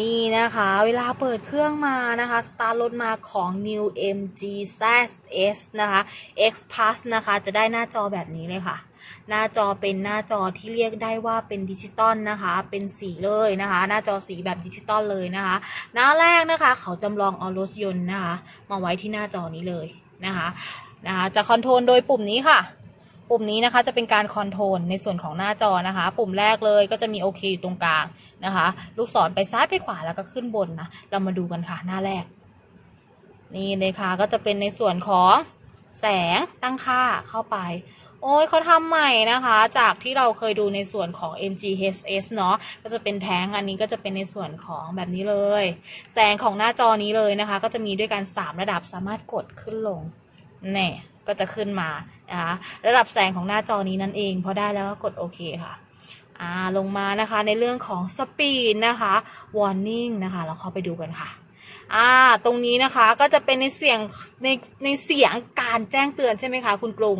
นี่นะคะ เวลาเปิดเครื่องมานะคะ สตาร์ทรถมาของ New MG ZS นะคะ X Plus นะคะ จะได้หน้าจอแบบนี้เลยค่ะ หน้าจอเป็นหน้าจอที่เรียกได้ว่าเป็นดิจิตอลนะคะ เป็นสีเลยนะคะ หน้าจอสีแบบดิจิตอลเลยนะคะ หน้าแรกนะคะ เขาจำลองเอารถยนต์นะคะ มาไว้ที่หน้าจอนี้เลยนะคะ นะคะ จะคอนโทรลโดยปุ่มนี้ค่ะ ปุ่มนี้นะคะจะเป็นการคอนโทรลในส่วนของหน้าจอนะคะ ปุ่มแรกเลยก็จะมีโอเคอยู่ตรงกลางนะคะ ลูกศรไปซ้ายไปขวาแล้วก็ขึ้นบนนะ เรามาดูกันค่ะหน้าแรก นี่เลยค่ะก็จะเป็นในส่วนของแสงตั้งค่าเข้าไป โอ้ยเขาทำใหม่นะคะ จากที่เราเคยดูในส่วนของ MGHS เนาะก็จะเป็นแท้งอันนี้ก็จะเป็นในส่วนของแบบนี้เลย แสงของหน้าจอนี้เลยนะคะ ก็จะมีด้วยกัน 3 ระดับสามารถกดขึ้นลงแน่ ก็จะขึ้นมานะคะระดับแสงของหน้าจอนี้นั่นเองพอได้แล้วก็กดโอเคค่ะอ่าลงมานะคะในเรื่องของสปีดนะคะ warning นะคะ เราเข้าไปดูกันค่ะอ่าตรงนี้นะคะก็จะเป็นในเสียงในในเสียงการแจ้งเตือนใช่ไหมคะคุณกรุง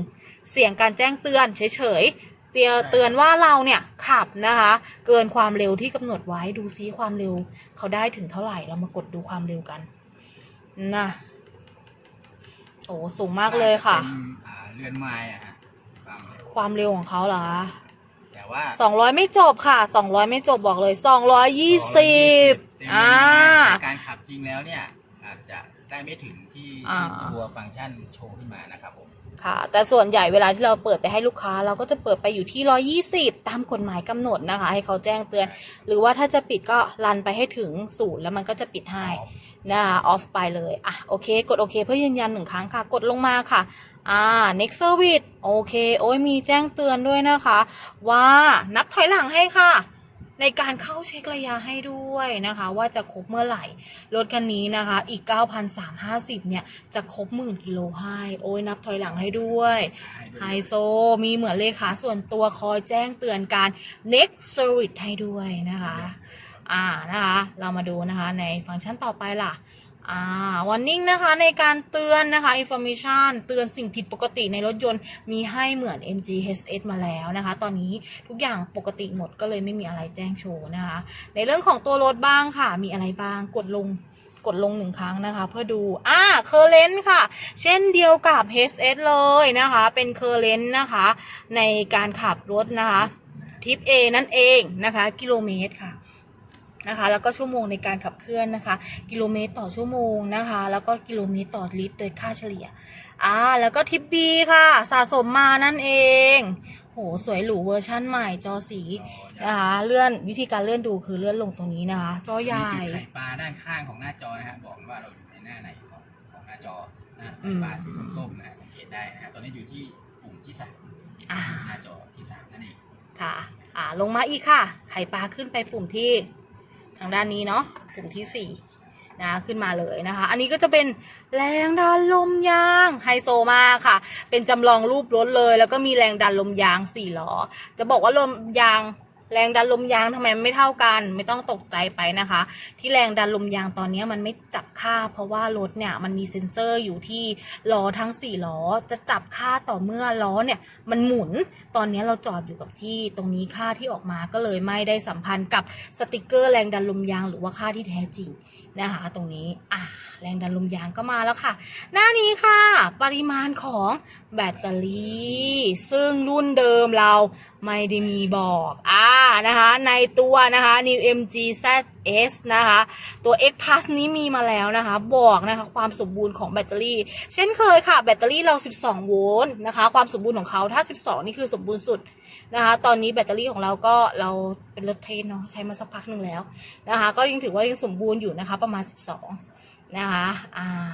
เสียงการแจ้งเตือนเฉยๆเตือนเตือนว่าเราเนี่ยขับนะคะ เกินความเร็วที่กำหนดไว้ดูซิความเร็วเขาได้ถึงเท่าไหร่เรามากดดูความเร็วกันนะ โอ้สูงมากเลยค่ะเป็นอ่าเรือนไม้อะฮะความเร็วความเร็วของเขาเหรอคะแต่ว่า สองร้อยไม่จบค่ะสองร้อยไม่จบบอกเลยสองร้อยยี่สิบแต่อ่าในการขับจริงแล้วเนี่ยอาจจะได้ไม่ถึงที่อ่า ที่ตัวฟังก์ชันโชว์ขึ้นมานะครับผม ค่ะ แต่ส่วนใหญ่เวลาที่เราเปิดไปให้ลูกค้า เราก็จะเปิดไปอยู่ที่ร้อยี่สิบตามกฎหมายกำหนดนะคะ ให้เขาแจ้งเตือน หรือว่าถ้าจะปิดก็รันไปให้ถึงศูนย์แล้วมันก็จะปิดให้ Off นะคะออฟไปเลยอะโอเค กดโอเคเพื่อยืนยันหนึ่งครั้งค่ะ กดลงมาค่ะอ่า next service โอเค โอ้ยมีแจ้งเตือนด้วยนะคะ ว่านับถอยหลังให้ค่ะ ในการเข้าเช็คระยะให้ด้วยนะคะ ว่าจะครบเมื่อไหร่ รถคันนี้นะคะ อีก 9,350 เนี่ย จะครบหมื่นกิโลให้ โอ้ยนับถอยหลังให้ด้วย ไฮโซ มีเหมือนเลขาส่วนตัวคอยแจ้งเตือนการ next service ให้ด้วยนะคะ อ่านะคะ เรามาดูนะคะในฟังก์ชันต่อไปล่ะ อ่า warning นะคะในการเตือนนะคะ information เตือนสิ่งผิดปกติในรถยนต์มีให้เหมือน MGHS มาแล้วนะคะ ตอนนี้ทุกอย่างปกติหมดก็เลยไม่มีอะไรแจ้งโชว์นะคะ ในเรื่องของตัวรถบ้างค่ะ มีอะไรบ้างกดลงกดลงหนึ่งครั้งนะคะ เพื่อดู อ่า เคอร์เรนต์ค่ะ เช่นเดียวกับ HS เลยนะคะ เป็นเคอร์เรนต์นะคะ ในการขับรถนะคะ ทิป A นั่นเองนะคะ กิโลเมตรค่ะ นะคะ แล้วก็ชั่วโมงในการขับเคลื่อนนะคะ กิโลเมตรต่อชั่วโมงนะคะ แล้วก็กิโลเมตรต่อลิตรโดยค่าเฉลี่ยอ่าแล้วก็ทิป B ค่ะสะสมมานั่นเอง โหสวยหรูเวอร์ชั่นใหม่จอสีนะคะเลื่อนวิธีการเลื่อนดูคือเลื่อนลงตรงนี้นะคะ จอใหญ่มีจุดไข่ปลาด้านข้างของหน้าจอนะฮะบอกว่าเราอยู่ในหน้าไหนของของหน้าจอนะไข่ปลาสีส้มๆนะฮะสังเกตได้นะฮะตอนนี้อยู่ที่ปุ่มที่สามอ่าหน้าจอที่สามนั่นเองค่ะ อ่าลงมาอีกค่ะ ไข่ปลาขึ้นไปปุ่มที่ทางด้านนี้เนาะปุ่มที่สี่นะขึ้นมาเลยนะคะ อันนี้ก็จะเป็นแรงดันลมยางไฮโซมากค่ะ เป็นจำลองรูปรถเลย แล้วก็มีแรงดันลมยางสี่ล้อ จะบอกว่าลมยาง แรงดันลมยางทำไมไม่เท่ากัน ไม่ต้องตกใจไปนะคะ ที่แรงดันลมยางตอนนี้มันไม่จับค่า เพราะว่ารถเนี่ยมันมีเซ็นเซอร์อยู่ที่ล้อทั้งสี่ล้อจะจับค่าต่อเมื่อล้อเนี่ยมันหมุนตอนนี้เราจอดอยู่กับที่ตรงนี้ค่าที่ออกมาก็เลยไม่ได้สัมพันธ์กับสติกเกอร์แรงดันลมยางหรือว่าค่าที่แท้จริง นะคะตรงนี้อ่าแรงดันลมยางก็มาแล้วค่ะ หน้านี้ค่ะ ปริมาณของแบตเตอรี่ ซึ่งรุ่นเดิมเราไม่ได้มีบอกอ่านะคะในตัวนะคะ New MG ZS นะคะตัว X Plus นี้มีมาแล้วนะคะบอกนะคะความสมบูรณ์ของแบตเตอรี่ เช่นเคยค่ะ แบตเตอรี่เรา 12 โวลต์นะคะ ความสมบูรณ์ของเขาถ้า 12 นี่คือสมบูรณ์สุด นะคะ ตอนนี้แบตเตอรี่ของเราก็เราเป็นรถเทสเนาะใช้มาสักพักหนึ่งแล้วนะคะ ก็ยังถือว่ายังสมบูรณ์อยู่นะคะ ประมาณ 12 นะคะอ่า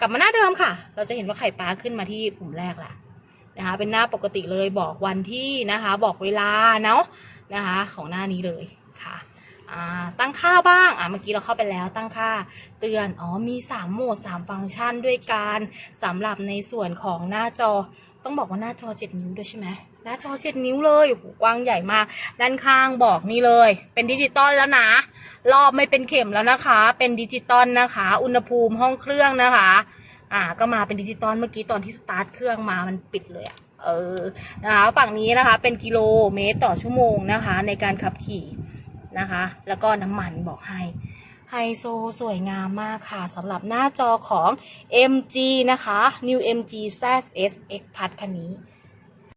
กลับมาหน้าเดิมค่ะ เราจะเห็นว่าไข่ปลาขึ้นมาที่ปุ่มแรกละนะคะเป็นหน้าปกติเลยบอกวันที่นะคะ บอกเวลาเนาะนะคะ ของหน้านี้เลยค่ะตั้งค่าบ้างอ่าเมื่อกี้เราเข้าไปแล้วตั้งค่าเตือน อ๋อ มี 3 โหมด 3 ฟังก์ชันด้วยกันสำหรับในส่วนของหน้าจอ ต้องบอกว่าหน้าจอ 7 นิ้วด้วยใช่ไหม หน้าจอ7นิ้วเลยโอ้โหกว้างใหญ่มาก ด้านข้างบอกนี่เลย เป็นดิจิตอลแล้วนะ รอบไม่เป็นเข็มแล้วนะคะ เป็นดิจิตอลนะคะ อุณหภูมิห้องเครื่องนะคะ อ่า ก็มาเป็นดิจิตอลเมื่อกี้ตอนที่สตาร์ทเครื่องมามันปิดเลยอะเออ นะคะฝั่งนี้นะคะ เป็นกิโลเมตรต่อชั่วโมงนะคะ ในการขับขี่นะคะ แล้วก็น้ำมันบอกให้ไฮโซสวยงามมากค่ะสำหรับหน้าจอของ MG นะคะ New MG ZS X Plus คันนี้